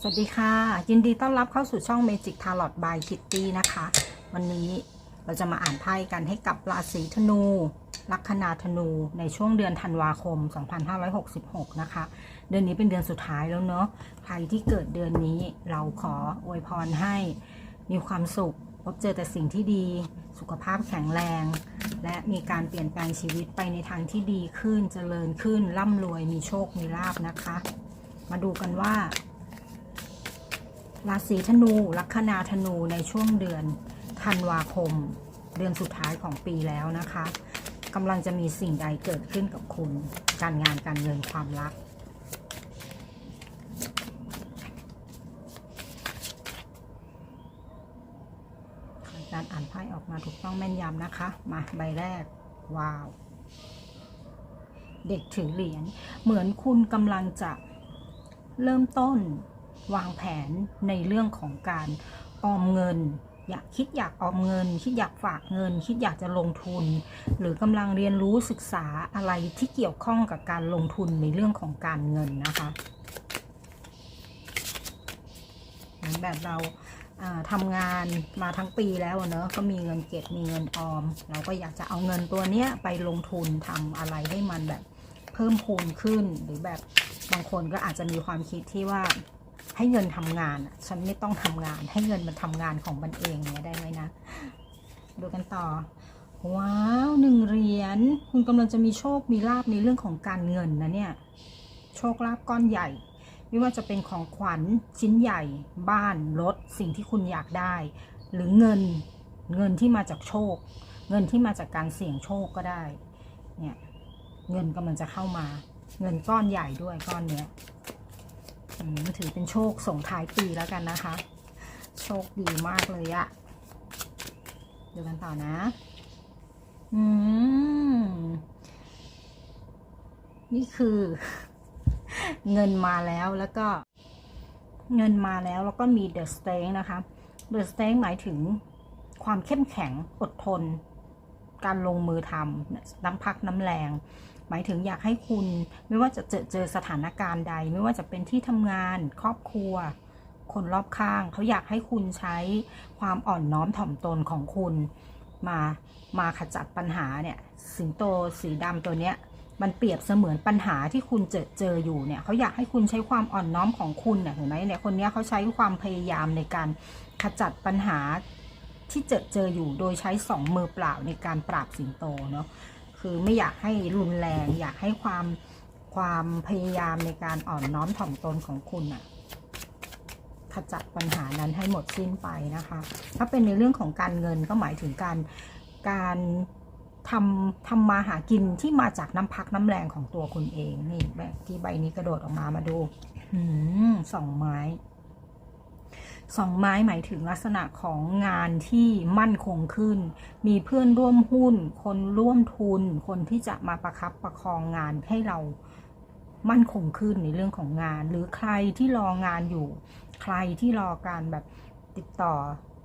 สวัสดีค่ะ ยินดีต้อนรับเข้าสู่ช่อง Magic Tarot by Kitty นะคะ วันนี้เราจะมาอ่านไพ่กันให้กับราศีธนู ลัคนาธนูในช่วงเดือนธันวาคม 2566 นะคะ เดือนนี้เป็นเดือนสุดท้ายแล้วเนาะใครที่เกิดเดือนนี้เราขออวยพรให้มีความสุข พบเจอแต่สิ่งที่ดี สุขภาพแข็งแรง และมีการเปลี่ยนแปลงชีวิตไปในทางที่ดีขึ้นเจริญขึ้นร่ำรวยมีโชคมีลาบนะคะ มาดูกันว่า ราศีธนูลัคนาธนูในช่วงเดือนธันวาคม เดือนสุดท้ายของปีแล้วนะคะกำลังจะมีสิ่งใดเกิดขึ้นกับคุณ การงานการเงินความรักการอ่านไพ่ออกมาถูกต้องแม่นยำนะคะ มาใบแรก ว้าว เด็กถือเหรียญเหมือนคุณกำลังจะเริ่มต้น วางแผนในเรื่องของการออมเงิน อยากคิดอยากออมเงิน คิดอยากฝากเงิน คิดอยากจะลงทุน หรือกำลังเรียนรู้ศึกษาอะไรที่เกี่ยวข้องกับการลงทุนในเรื่องของการเงินนะคะเหมือนแบบเราอ่าทำงานมาทั้งปีแล้วเนอะก็มีเงินเก็บมีเงินออม เราก็อยากจะเอาเงินตัวเนี้ยไปลงทุนทำอะไรให้มันแบบเพิ่มพูนขึ้นหรือแบบบางคนก็อาจจะมีความคิดที่ว่า ให้เงินทำงานฉันไม่ต้องทำงาน ให้เงินมันทำงานของมันเองเนี่ยได้ไหมนะ ดูกันต่อ ว้าวหนึ่งเหรียญคุณกำลังจะมีโชคมีลาบในเรื่องของการเงินนะเนี่ย โชคลาภก้อนใหญ่ ไม่ว่าจะเป็นของขวัญชิ้นใหญ่ บ้านรถสิ่งที่คุณอยากได้ หรือเงินเงินที่มาจากโชค เงินที่มาจากการเสี่ยงโชคก็ได้ เนี่ย เงินกำลังจะเข้ามา เงินก้อนใหญ่ด้วยก้อนเนี้ย อืมถือเป็นโชคส่งท้ายปีแล้วกันนะคะ โชคดีมากเลยอะดูกันต่อนะ อืม นี่คือ เงินมาแล้วแล้วก็ เงินมาแล้วแล้วก็มี The Strength นะคะ The Strength หมายถึงความเข้มแข็งอดทน การลงมือทำน้ำพักน้ำแรง หมายถึงอยากให้คุณไม่ว่าจะเจอเจอสถานการณ์ใด ไม่ว่าจะเป็นที่ทำงาน ครอบครัว คนรอบข้าง เขาอยากให้คุณใช้ความอ่อนน้อมถ่อมตนของคุณ มามาขจัดปัญหาเนี่ยสิงโตสีดำตัวเนี้ยมันเปรียบเสมือนปัญหาที่คุณเจอเจออยู่เนี่ยเขาอยากให้คุณใช้ความอ่อนน้อมของคุณเนี่ยเห็นไหมเนี่ยคนนี้เขาใช้ความพยายามในการขจัดปัญหา ที่เจอเจออยู่โดยใช้สองมือเปล่าในการปราบสิงโตเนาะคือไม่อยากให้รุนแรง อยากให้ความความพยายามในการอ่อนน้อมถ่อมตนของคุณอะขจัดปัญหานั้นให้หมดสิ้นไปนะคะ ถ้าเป็นในเรื่องของการเงินก็หมายถึงการการทำทำมาหากินที่มาจากน้ำพักน้ำแรงของตัวคุณเองนี่แบบที่ใบนี้กระโดดออกมามาดูอืมสองไม้ สองไม้หมายถึงลักษณะของงานที่มั่นคงขึ้น มีเพื่อนร่วมหุ้น คนร่วมทุน คนที่จะมาประคับประคองงานให้เรามั่นคงขึ้นในเรื่องของงาน หรือใครที่รองานอยู่ ใครที่รอการแบบติดต่อ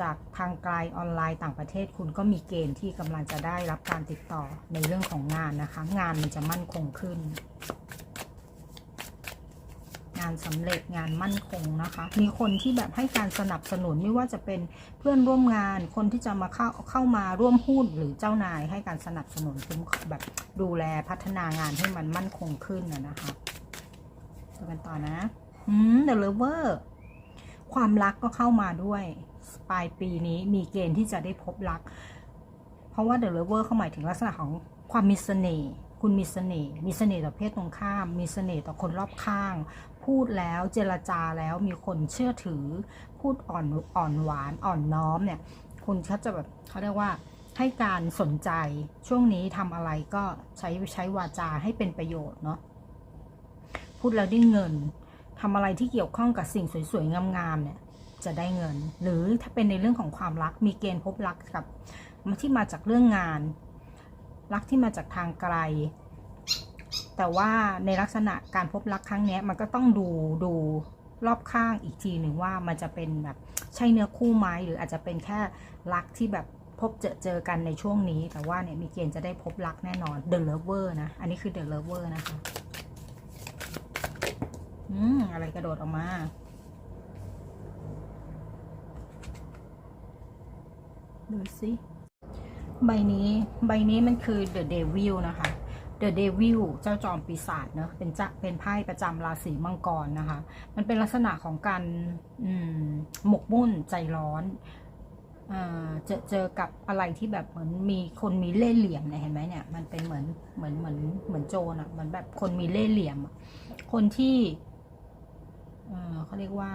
จากทางไกลออนไลน์ต่างประเทศคุณก็มีเกณฑ์ที่กำลังจะได้รับการติดต่อในเรื่องของงานนะคะ งานมันจะมั่นคงขึ้นานสำเร็จงานมั่นคงนะคะ มีคนที่แบบให้การสนับสนุนไม่ว่าจะเป็นเพื่อนร่วมงาน คนที่จะมาเข้าเข้ามาร่วมหุ้นหรือเจ้านายให้การสนับสนุนคุ้มแบบดูแลพัฒนางานให้มันมั่นคงขึ้นนะนะคะดูกันต่อนะอืม The Lover ความรักก็เข้ามาด้วยปลายปีนี้มีเกณฑ์ที่จะได้พบรัก เพราะว่า The Lover เขาหมายถึงลักษณะของความมีเสน่ห์คุณมีเสน่ห์ มีเสน่ห์ต่อเพศตรงข้าม มีเสน่ห์ต่อคนรอบข้าง พูดแล้วเจรจาแล้วมีคนเชื่อถือ พูดอ่อนอ่อนหวานอ่อนน้อมเนี่ยคุณเขาจะแบบเขาเรียกว่าให้การสนใจช่วงนี้ทำอะไรก็ใช้ใช้วาจาให้เป็นประโยชน์เนาะพูดแล้วได้เงินทำอะไรที่เกี่ยวข้องกับสิ่งสวยๆ งามๆเนี่ยจะได้เงิน หรือถ้าเป็นในเรื่องของความรักมีเกณฑ์พบรักกับที่มาจากเรื่องงาน รักที่มาจากทางไกล แต่ว่าในลักษณะการพบรักครั้งนี้มันก็ต้องดูดูรอบข้างอีกทีหนึ่งว่ามันจะเป็นแบบใช่เนื้อคู่ไหมหรืออาจจะเป็นแค่รักที่แบบพบเจอเจอกันในช่วงนี้ แต่ว่าเนี่ยมีเกณฑ์จะได้พบรักแน่นอน The Lover นะ อันนี้คือ The Lover นะคะอืมอะไรกระโดดออกมาดูสิใบนี้ใบนี้มันคือ The Devil นะคะ The Devil เจ้าจอมปีศาจเนอะเป็นจะเป็นไพ่ประจำราศีมังกรนะคะ มันเป็นลักษณะของการอืมหมกมุ่นใจร้อนเจอเจอกับอะไรที่แบบเหมือนมีคนมีเล่ห์เหลี่ยมเนี่ยเห็นไหมเนี่ยมันเป็นเหมือนเหมือนเหมือนเหมือนโจรอะเหมือนแบบคนมีเล่ห์เหลี่ยม คนที่เอ่อเขาเรียกว่า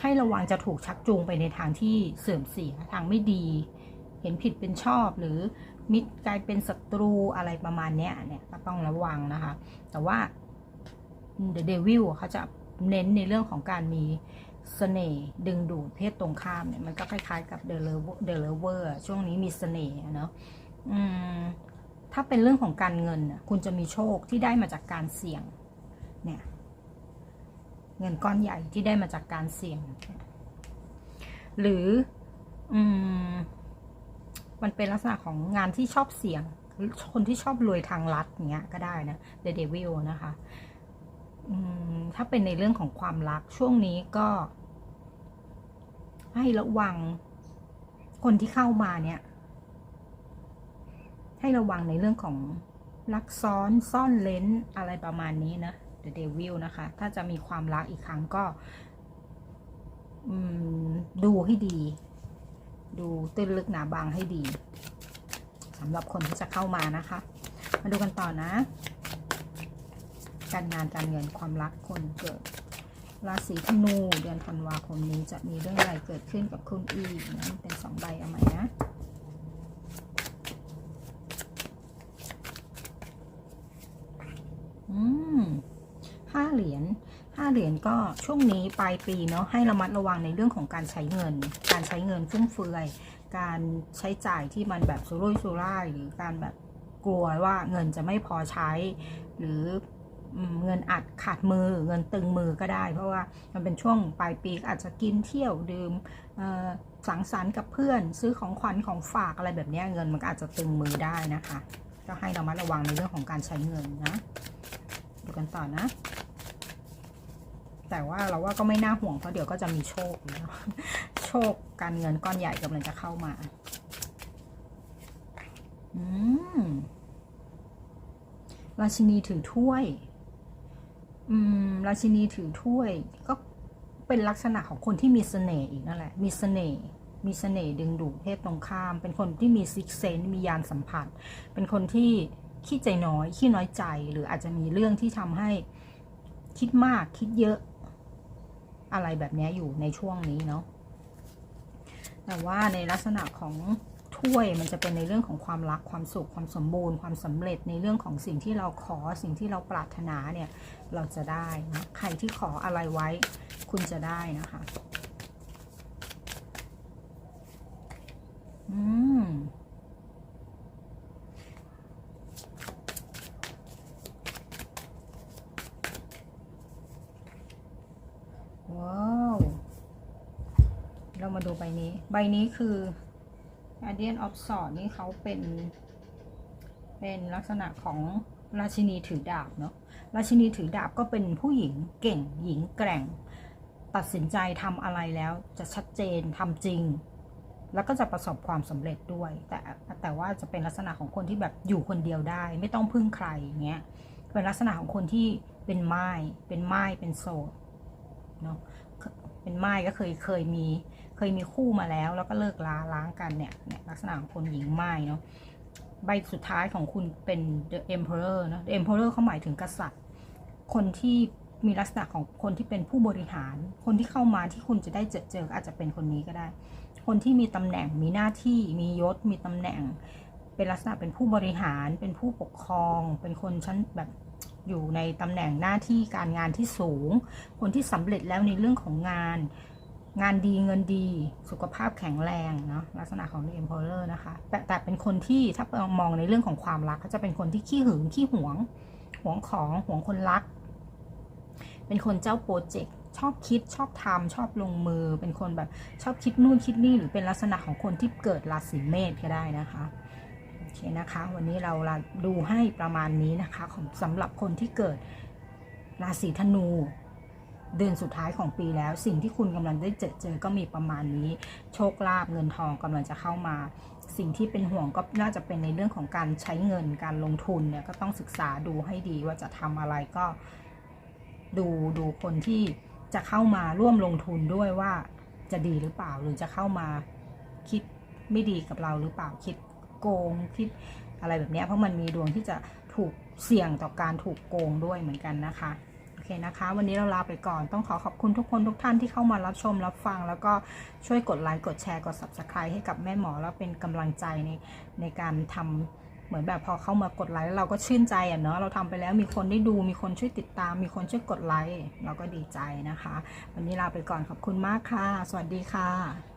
ให้ระวังจะถูกชักจูงไปในทางที่เสื่อมเสียทางไม่ดี เห็นผิดเป็นชอบหรือ มิตรกลายเป็นศัตรูอะไรประมาณเนี้ยเนี่ยก็ต้องระวังนะคะ แต่ว่า The Devil เขาจะเน้นในเรื่องของการมีเสน่ห์ดึงดูดเพศตรงข้ามเนี่ยมันก็คล้ายๆกับ The Lover The Lover ช่วงนี้มีเสน่ห์เนาะถ้าเป็นเรื่องของการเงิน คุณจะมีโชคที่ได้มาจากการเสี่ยงเนี่ยเงินก้อนใหญ่ที่ได้มาจากการเสี่ยง หรืออ มันเป็นลักษณะของงานที่ชอบเสี่ยง คนที่ชอบรวยทางลัดเงี้ยก็ได้นะ The Devil นะคะถ้าเป็นในเรื่องของความรักช่วงนี้ก็ ให้ระวัง คนที่เข้ามาเนี่ย ให้ระวังในเรื่องของรักซ้อนซ่อนเลนอะไรประมาณนี้นะ The Devil นะคะ ถ้าจะมีความรักอีกครั้งก็ดูให้ดี ดูตื้นลึกหนาบางให้ดีสำหรับคนที่จะเข้ามานะคะ มาดูกันต่อนะ การงานการเงินความรักคนเกิด ราศีธนูเดือนธันวาคมนี้จะมีเรื่องอะไรเกิดขึ้นกับคุณอีกนะเป็นสองใบเอาไหมนะอืมห้าเหรียญ ห้าเหรียญก็ช่วงนี้ปลายปีเนาะให้ระมัดระวังในเรื่องของการใช้เงิน การใช้เงินฟุ่มเฟือย การใช้จ่ายที่มันแบบสุรุ่ยสุร่ายหรือการแบบกลัวว่าเงินจะไม่พอใช้ หรือเงินอัดขาดมือเงินตึงมือก็ได้ เพราะว่ามันเป็นช่วงปลายปีอาจจะกินเที่ยวดื่มสังสรรค์กับเพื่อน ซื้อของขวัญของฝากอะไรแบบนี้เงินมันก็อาจจะตึงมือได้นะคะ ก็ให้ระมัดระวังในเรื่องของการใช้เงินนะดูกันต่อนะ แต่ว่าเราว่าก็ไม่น่าห่วงเพราะเดี๋ยวก็จะมีโชคแล้วโชคการเงินก้อนใหญ่กำลังจะเข้ามา อืมราชินีถือถ้วย อืม ราชินีถือถ้วย ก็เป็นลักษณะของคนที่มีเสน่ห์อีกนั่นแหละ มีเสน่ห์ มีเสน่ห์ดึงดูดเพศตรงข้าม เป็นคนที่มีซิกเซนมียานสัมผัส เป็นคนที่ขี้ใจน้อย ขี้น้อยใจ หรืออาจจะมีเรื่องที่ทำให้คิดมาก คิดเยอะ อะไรแบบนี้อยู่ในช่วงนี้เนาะแต่ว่าในลักษณะของถ้วยมันจะเป็นในเรื่องของความรักความสุขความสมบูรณ์ ความสำเร็จในเรื่องของสิ่งที่เราขอสิ่งที่เราปรารถนาเนี่ยเราจะได้นะใครที่ขออะไรไว้ คุณจะได้นะคะ อืม ว้าว เรามาดูใบนี้ ใบนี้คือ Guardian of Swords นี่เขาเป็น เป็นลักษณะของราชินีถือดาบเนาะ ราชินีถือดาบก็เป็นผู้หญิงเก่ง หญิงแกร่ง ตัดสินใจทำอะไรแล้วจะชัดเจนทำจริง แล้วก็จะประสบความสำเร็จด้วย แต่แต่ว่าจะเป็นลักษณะของคนที่แบบอยู่คนเดียวได้ ไม่ต้องพึ่งใครอย่างเงี้ย เป็นลักษณะของคนที่เป็นไม้เป็นไม้เป็นโสดเนาะเป็นไม้ก็เคยเคยมี ยมีคู่มาแล้ว แล้วก็เลิกลาล้างกันเนี่ยเนี่ยลักษณะของคนหญิงไม้เนาะใบสุดท้ายของคุณเป็น the emperor เนาะ the emperor เขาหมายถึงกษัตริย์ คนที่มีลักษณะของคนที่เป็นผู้บริหาร คนที่เข้ามาที่คุณจะได้เจอเจออาจจะเป็นคนนี้ก็ได้ คนที่มีตำแหน่งมีหน้าที่มียศมีตำแหน่ง เป็นลักษณะเป็นผู้บริหาร เป็นผู้ปกครอง เป็นคนชั้นแบบอยู่ในตำแหน่งหน้าที่การงานที่สูง คนที่สำเร็จแล้วในเรื่องของงาน งานดีเงินดีสุขภาพแข็งแรงเนาะลักษณะของ The Emperor นะคะ แต่แต่เป็นคนที่ถ้ามองในเรื่องของความรักก็จะเป็นคนที่ขี้หึงขี้หวงหวงของหวงคนรัก เป็นคนเจ้าโปรเจกต์ชอบคิดชอบทำชอบลงมือ เป็นคนแบบชอบคิดนู่นคิดนี่หรือเป็นลักษณะของคนที่เกิดราศีเมษก็ได้นะคะโอเคนะคะ วันนี้เราดูให้ประมาณนี้นะคะของสำหรับคนที่เกิดราศีธนู เดือนสุดท้ายของปีแล้ว สิ่งที่คุณกำลังได้เจอเจอก็มีประมาณนี้ โชคลาภเงินทองกำลังจะเข้ามา สิ่งที่เป็นห่วงก็น่าจะเป็นในเรื่องของการใช้เงินการลงทุนเนี่ยก็ต้องศึกษาดูให้ดีว่าจะทำอะไรก็ดูดูคนที่จะเข้ามาร่วมลงทุนด้วยว่าจะดีหรือเปล่าหรือจะเข้ามาคิดไม่ดีกับเราหรือเปล่าคิดโกงคิดอะไรแบบนี้เพราะมันมีดวงที่จะถูกเสี่ยงต่อการถูกโกงด้วยเหมือนกันนะคะ เคนะคะ วันนี้เราลาไปก่อนต้องขอขอบคุณทุกคนทุกท่านที่เข้ามารับชมรับฟัง แล้วก็ช่วยกดไลค์กดแชร์กด subscribe ให้กับแม่หมอแล้วเป็นกำลังใจในในการทำเหมือนแบบพอเข้ามากดไลค์แล้วเราก็ชื่นใจอะเนาะเราทำไปแล้วมีคนได้ดูมีคนช่วยติดตาม มีคนช่วยกดไลค์เราก็ดีใจนะคะ วันนี้ลาไปก่อนขอบคุณมากค่ะ สวัสดีค่ะ